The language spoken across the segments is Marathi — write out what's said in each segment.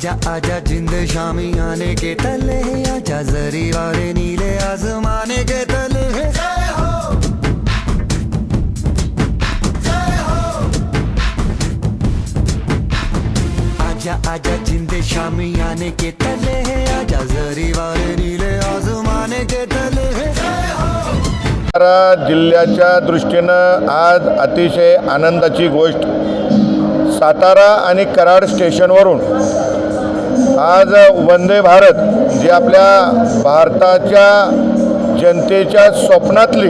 आजा आजा जिंद शामी आने के तले आजा जरी वाले नीले आसमाने के तले आजा आजा जिंद शामी आने के तले आजा जरी वाले नीले आसमाने के तले सातारा जिल्ह्याच्या दृष्टीनं आज अतिशय आनंदाची गोष्ट. सातारा आणि कराड स्टेशनवरून आज वंदे भारत जी आपल्या भारताच्या जनतेच्या स्वप्नातली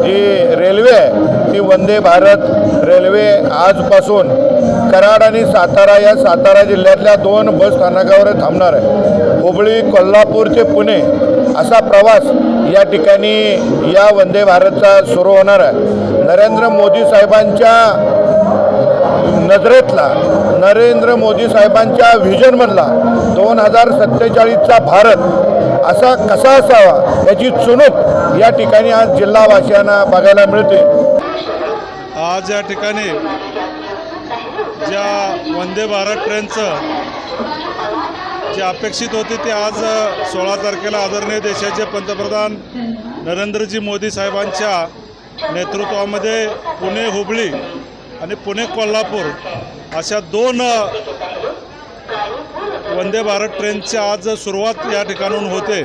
जी रेल्वे आहे ती वंदे भारत रेल्वे आजपासून कराड आणि सातारा या सातारा जिल्ह्यातल्या दोन बस स्थानकावर थांबणार आहे. हुबळी कोल्हापूर ते पुणे असा प्रवास या ठिकाणी या वंदे भारतचा सुरू होणार आहे. नरेंद्र मोदी साहेबांच्या नजरेतला नरेंद्र मोदी साहेबांच्या व्हिजनमधला दोन हजार सत्तेचाळीसचा भारत असा कसा असावा याची चुणूक या ठिकाणी आज जिल्हावासियांना बघायला मिळते. आज या ठिकाणी ज्या वंदे भारत ट्रेनचं जे अपेक्षित होते ते आज सोळा तारखेला आदरणीय देशाचे पंतप्रधान नरेंद्रजी मोदी साहेबांच्या नेतृत्वामध्ये पुणे हुबळी आणि पुणे कोल्हापूर अशा दोन वंदे भारत ट्रेनची आज सुरुवात या ठिकाणून होते.